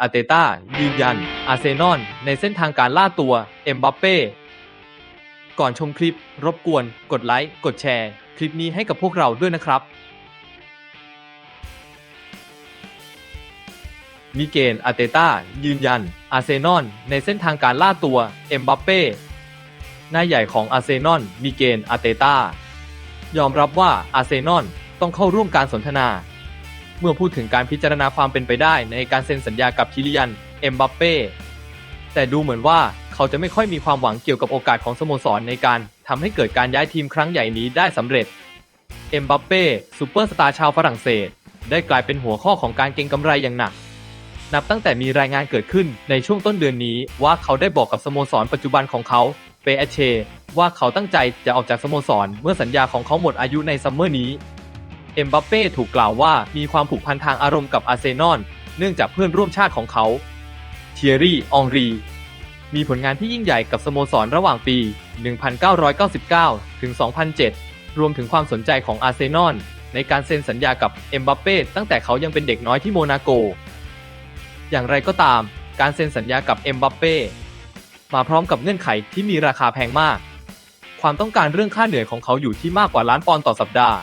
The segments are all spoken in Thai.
อาร์เตต้ายืนยัน อาร์เซนอลในเส้นทางการล่าตัว เอ็มบัปเป้ ก่อนชมคลิปรบกวน กดไลค์ กดแชร์ คลิปนี้ให้กับพวกเราด้วยนะครับ มิเกลอาร์เตต้ายืนยัน อาร์เซนอลในเส้นทางการล่าตัว เอ็มบัปเป้หน้าใหญ่ของอาร์เซนอลมิเกลอาร์เตต้ายอมรับว่าอาร์เซนอลต้องเข้าร่วมการสนทนา เมื่อพูดถึงการพิจารณาความเป็นไปได้ในการเซ็นสัญญากับคิริยัน เอ็มบัปเป้แต่ดูเหมือนว่าเขาจะไม่ค่อยมีความหวังเกี่ยวกับโอกาสของสโมสรในการทำให้เกิดการย้ายทีมครั้งใหญ่นี้ได้สำเร็จ เอ็มบัปเป้ซูเปอร์สตาร์ชาวฝรั่งเศส ได้กลายเป็นหัวข้อของการเก็งกำไรอย่างหนัก นับตั้งแต่มีรายงานเกิดขึ้นในช่วงต้นเดือนนี้ว่าเขาได้บอกกับสโมสรปัจจุบันของเขาเปเอเชว่าเขาตั้งใจจะออกจากสโมสรเมื่อสัญญาของเขาหมดอายุในซัมเมอร์นี้ เอ็มบัปเป้ถูกกล่าวว่ามีความผูกพันทางอารมณ์กับอาร์เซนอลเนื่องจากเพื่อนร่วมชาติของเขา เทียรี่ อองรี มีผลงานที่ยิ่งใหญ่กับสโมสรระหว่างปี 1999 ถึง 2007 รวมถึงความสนใจของอาร์เซนอลในการเซ็นสัญญากับเอ็มบัปเป้ตั้งแต่เขายังเป็นเด็กน้อยที่โมนาโก อย่างไรก็ตาม การเซ็นสัญญากับเอ็มบัปเป้มาพร้อมกับเงื่อนไขที่มีราคาแพงมาก ความต้องการเรื่องค่าเหนื่อยของเขาอยู่ที่มากกว่าล้านปอนด์ต่อสัปดาห์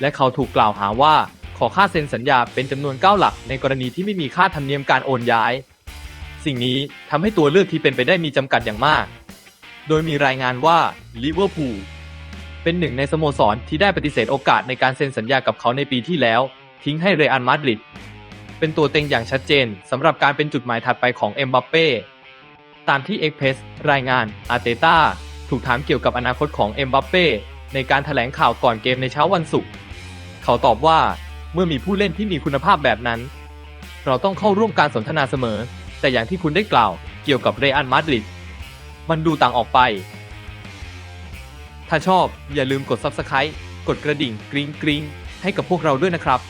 และเขาถูกกล่าวหาว่าขอค่าเซ็นสัญญาเป็นจำนวน 9 หลัก ในกรณีที่ไม่มีค่าธรรมเนียมการโอนย้าย สิ่งนี้ทำให้ตัวเลือกที่เป็นไปได้มีจำกัดอย่างมาก โดยมีรายงานว่าลิเวอร์พูลเป็นหนึ่งในสโมสรที่ได้ปฏิเสธโอกาสในการเซ็นสัญญากับเขาในปีที่แล้ว ทิ้งให้เรอัลมาดริดเป็นตัวเต็งอย่างชัดเจนสำหรับการเป็นจุดหมายถัดไปของเอ็มบัปเป้ตามที่เอ็กเพสรายงานอาร์เตต้าถูกถามเกี่ยวกับอนาคตของเอ็มบัปเป้ในการถแถลงข่าวก่อนเกมในเช้าวันศุกร์ เขาตอบว่าเมื่อมีผู้เล่นที่มีคุณภาพแบบนั้น เราต้องเข้าร่วมการสนทนาเสมอ แต่อย่างที่คุณได้กล่าวเกี่ยวกับเรอัลมาดริดมันดูต่างออกไป ถ้าชอบอย่าลืมกด Subscribe กดกระดิ่งกริ๊งกริ๊งให้กับพวกเราด้วยนะครับ